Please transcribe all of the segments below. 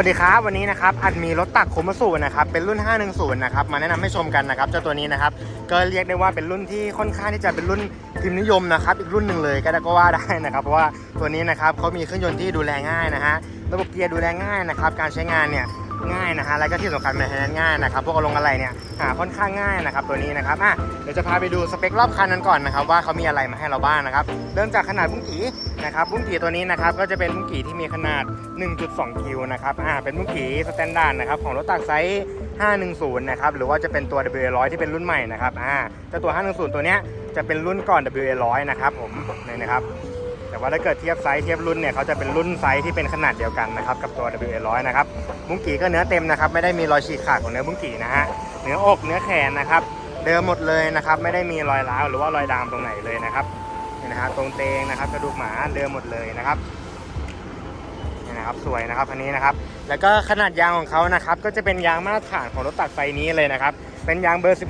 วัสดีครับวันนี้นะครับอัดมีรถตักโคมสูนะครับเป็นรุ่น 510 นะครับมาแนะนำให้ชมกันนะครับเจ้าตัวนี้นะครับก็เรียกได้ว่าเป็นรุ่นที่ค่อนข้างที่จะเป็นรุ่นพิมพ์นิยมนะครับอีกรุ่นหนึ่งเลยก็ได้ก็ว่าได้นะครับเพราะว่าตัวนี้นะครับเขามีเครื่องยนต์ที่ดูแลง่ายนะฮะระบบเกียร์ดูแลง่ายนะครับการใช้งานเนี่ย ง่ายนะฮะแล้วก็ที่สำคัญมันใช้งานง่ายนะครับพวกอารมณ์อะไรเนี่ยหาค่อนข้างง่ายนะครับตัวนี้นะครับอะเดี๋ยวจะพาไปดูสเปครอบคันนั้นก่อนนะครับว่าเขามีอะไรมาให้เราบ้างนะครับเริ่มจากขนาดบุ้งกี่นะครับบุ้งกี่ตัวนี้นะครับก็จะเป็นบุ้งกี่ที่มีขนาด 1.2 คิวนะครับอ่าเป็นมุ้งขีสแตนดาร์ดนะครับของรถตักไซส์510 นะครับ หรือว่าจะเป็นตัว WA100 ที่เป็นรุ่นใหม่นะครับ อ่าเจ้าตัว 510 ตัวเนี้ยจะเป็นรุ่นก่อน WA100 นะครับผมนี่นะครับ แต่ว่าถ้าเกิดเทียบไซส์เทียบรุ่นเนี่ยเขาจะเป็นรุ่นไซส์ที่เป็นขนาดเดียวกันนะครับกับตัว WA100 นะครับมุ้งกีก็เนื้อเต็มนะครับไม่ได้มีรอยฉีกขาดของเนื้อมุ้งกีนะฮะเนื้ออกเนื้อแขนนะครับเดิมหมดเลยนะครับไม่ได้มีรอยร้าวหรือว่ารอยดามตรงไหนเลยนะครับนี่นะฮะตรงเตงนะครับกระดูกหมาเดิมหมดเลยนะครับนี่นะครับสวยนะครับอันนี้นะครับ แล้วก็ขนาดยางของเขานะครับก็จะเป็นยางมาตรฐานของรถตักไซส์นี้เลยนะครับเป็นยางเบอร์ 16.9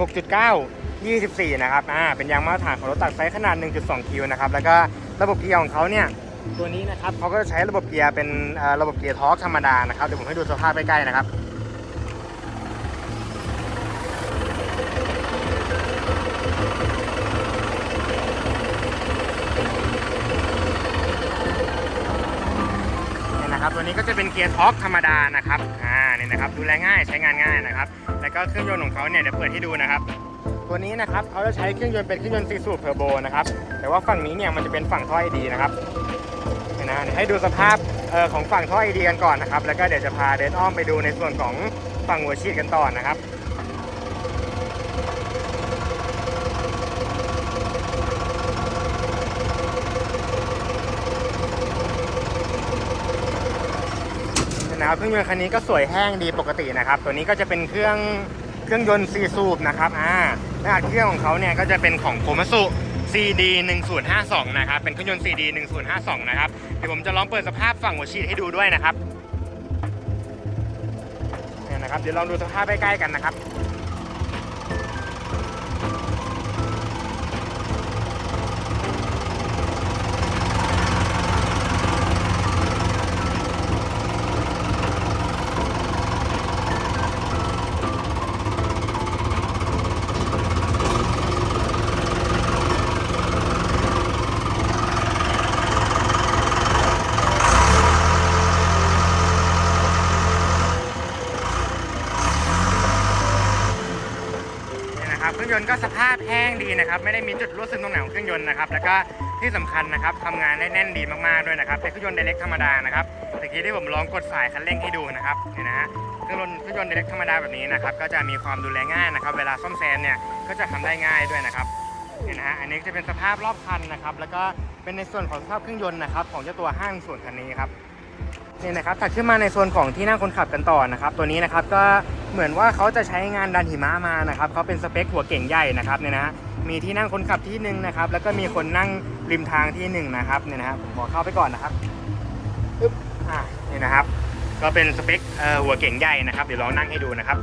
24 นะครับ อ่า เป็นยางมาตรฐานของรถตักไซส์ขนาด 1.2 คิวนะครับ แล้วก็ ระบบเกียร์ของเขาเนี่ยตัวนี้นะครับเขาก็จะใช้ระบบเกียร์เป็นระบบเกียร์ทอร์กธรรมดานะครับเดี๋ยวผมให้ดูสภาพใกล้ๆนะครับนี่นะครับตัวนี้ก็จะเป็นเกียร์ท็อปธรรมดานะครับอ่าเนี่ยนะครับดูแลง่ายใช้งานง่ายนะครับ แล้วก็เครื่องยนต์ของเขาเนี่ยเดี๋ยวเปิดให้ดูนะครับ ตัวนี้นะครับเขาจะใช้เครื่องยนต์เป็นเครื่องยนต์ซีสูบเทอร์โบนะครับ แต่ว่าฝั่งนี้เนี่ยมันจะเป็นฝั่งท่อไอดีนะครับเนี่ยนะให้ดูสภาพเอ่อของฝั่งท่อไอดีกันก่อนนะครับ แล้วก็เดี๋ยวจะพาเดินอ้อมไปดูในส่วนของฝั่งหัวฉีดกันต่อนะครับนะครับเครื่องยนต์คันนี้ก็สวยแห้งดีปกตินะครับ ตัวนี้ก็จะเป็นเครื่อง เครื่องยนต์ซีซูบนะครับอ่าขนาดเครื่องของเขาเนี่ยก็จะเป็นของโคมัสุ CD 1052นะครับเป็นเครื่องยนต์ CD 1052นะครับเดี๋ยวผมจะลองเปิดสภาพฝั่งหัวฉีดให้ดูด้วยนะครับเนี่ยนะครับเดี๋ยวลองดูสภาพใกล้ๆกันนะครับ เครื่องยนต์ก็สภาพแห้งดีนะครับ ไม่ได้มีจุดรั่วซึมตรงไหนของเครื่องยนต์นะครับ แล้วก็ที่สำคัญนะครับทำงานได้แน่นดีมากๆด้วยนะครับ เป็นเครื่องยนต์ไดเรกธรรมดานะครับตะกี้ที่ผมลองกดสายคันเร่งให้ดูนะครับเนี่ยนะฮะเครื่องยนต์เครื่องยนต์ไดเรกธรรมดาแบบนี้นะครับ ก็จะมีความดูแลง่ายนะครับ เวลาซ่อมแซมเนี่ย ก็จะทำได้ง่ายด้วยนะครับเนี่ยนะฮะ อันนี้จะเป็นสภาพรอบคันนะครับ แล้วก็เป็นในส่วนของสภาพเครื่องยนต์นะครับของเจ้าตัวห้างส่วนคันนี้ครับนี่นะครับถัดขึ้นมาในโซนของที่นั่งคนขับกันต่อนะครับ ตัวนี้นะครับก็ เหมือนว่าเขาจะใช้งานดันหิมะมานะครับเขาเป็นสเปคหัวเก่งใหญ่นะครับเนี่ยนะฮะมีที่นั่งคนขับที่หนึ่งนะครับ แล้วก็มีคนนั่งริมทางที่หนึ่งนะครับเนี่ยนะครับผมขอเข้าไปก่อนนะครับอึ๊บอ่านี่นะครับ ก็เป็นสเปคเอ่อหัวเก่งใหญ่นะครับเดี๋ยวลองนั่งให้ดูนะครับ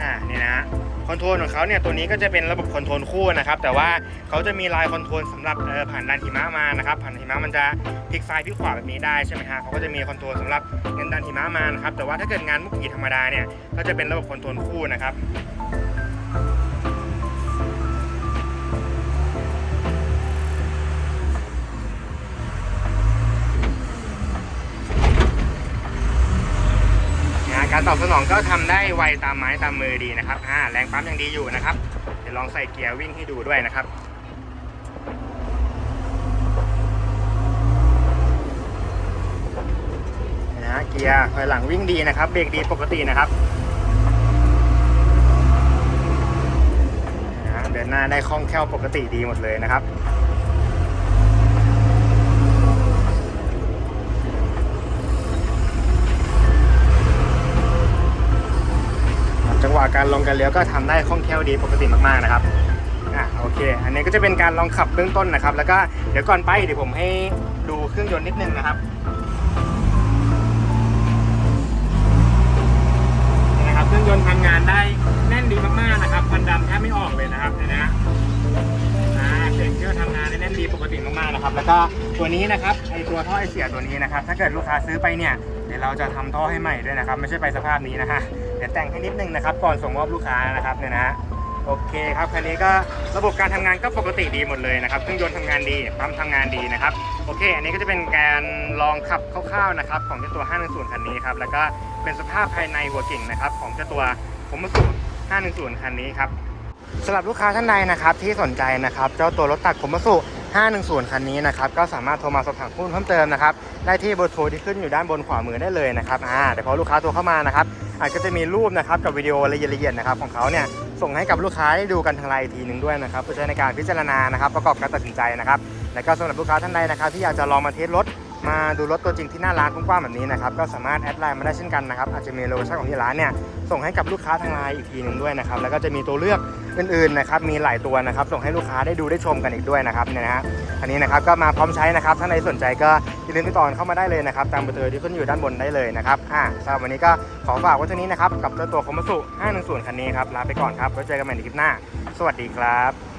อ่านี่นะฮะ อนโทรลของเขาเนี่ยตัวนี้ก็จะเป็นระบบคอนโทรลคู่นะครับ แต่ว่าเขาจะมีลายคอนโทรลสำหรับเออผ่านดันหิมะมานะครับผ่านหิมะมันจะพลิกซ้ายพลิกขวาแบบนี้ได้ใช่ไหมฮะเขาก็จะมีคอนโทรลสำหรับเงินดันหิมะมานะครับแต่ว่าถ้าเกิดงานมุกกีธรรมดาเนี่ยก็จะเป็นระบบคอนโทรลคู่นะครับ อบสนองก็ทำได้ไวตามไม้ตามมือดีนะครับอ่าแรงปั๊มยังดีอยู่นะครับ เดี๋ยวลองใส่เกียร์วิ่งให้ดูด้วยนะครับนะเกียร์ถอยหลังวิ่งดีนะครับ เบรกดีปกตินะครับนะเดินหน้าได้คล่องแคล่วปกติดีหมดเลยนะครับ วะการลงกันเลี้ยวก็ทำได้คล่องแคล่วดีปกติมากๆนะครับอะโอเค อันนี้ก็จะเป็นการลองขับเบื้องต้นนะครับ แล้วก็เดี๋ยวก่อนไปเดี๋ยวผมให้ดูเครื่องยนต์นิดนึงนะครับนี่นะครับ เครื่องยนต์ทำงานได้แน่นดีมากๆนะครับควันดำแทบไม่ออกเลยนะครับเนี่ยนะฮะอ่าเสียงเครื่องทำงานได้แน่นดีปกติมากๆนะครับ แล้วก็ตัวนี้นะครับไอตัวท่อไอเสียตัวนี้นะครับ ถ้าเกิดลูกค้าซื้อไปเนี่ย เดี๋ยวเราจะทำท่อให้ใหม่ด้วยนะครับ ไม่ใช่ไปสภาพนี้นะฮะเดี๋ยวแต่งให้นิดนึงนะครับ ก่อนส่งมอบลูกค้านะครับเนี่ยนะโอเคครับคันนี้ก็ระบบการทำงานก็ปกติดีหมดเลยนะครับเครื่องยนต์ทำงานดีปั๊มทำงานดีนะครับโอเค อันนี้ก็จะเป็นการลองขับคร่าวๆนะครับของเจ้าตัว 510 คันนี้ครับแล้วก็เป็นสภาพภายในหัวเก่งนะครับของเจ้าตัวผมมาสุ510 คันนี้ครับสำหรับลูกค้าท่านใดนะครับที่สนใจนะครับเจ้าตัวรถตักผมมาสุ 510 คันนี้นะครับ ก็สามารถโทรมาสอบถามข้อมูลเพิ่มเติมนะครับ ได้ที่เบอร์โทรที่ขึ้นอยู่ด้านบนขวามือได้เลยนะครับอ่าแต่พอลูกค้าโทรเข้ามานะครับ อาจจะจะมีรูปนะครับกับวิดีโอละเอียดละเอียดนะครับของเขาเนี่ยส่งให้กับลูกค้าได้ดูกันทางไลน์อีกทีหนึ่งด้วยนะครับเพื่อใช้ในการพิจารณานะครับ ประกอบการตัดสินใจนะครับ และก็สำหรับลูกค้าท่านใดนะครับ ที่อยากจะลองมาเทสรถ มาดูรถตัวจริงที่หน้าร้านกว้างๆแบบนี้นะครับก็สามารถแอดไลน์มาได้เช่นกันนะครับอาจจะมีโลเคชั่นของที่ร้านเนี่ยส่งให้กับลูกค้าทางไลน์อีกทีหนึ่งด้วยนะครับแล้วก็จะมีตัวเลือกอื่นๆนะครับมีหลายตัวนะครับส่งให้ลูกค้าได้ดูได้ชมกันอีกด้วยนะครับเนี่ยนะฮะอันนี้นะครับก็มาพร้อมใช้นะครับถ้าใครสนใจก็อย่าลืมติดต่อเข้ามาได้เลยนะครับตามเบอร์โทรที่ขึ้นอยู่ด้านบนได้เลยนะครับอ่าสำหรับวันนี้ก็ขอฝากไว้เท่านี้นะครับกับเจ้าตัวคอมมัสุ510คันนี้ครับลาไปก่อนครับไว้เจอกันใหม่ในคลิปหน้า สวัสดีครับ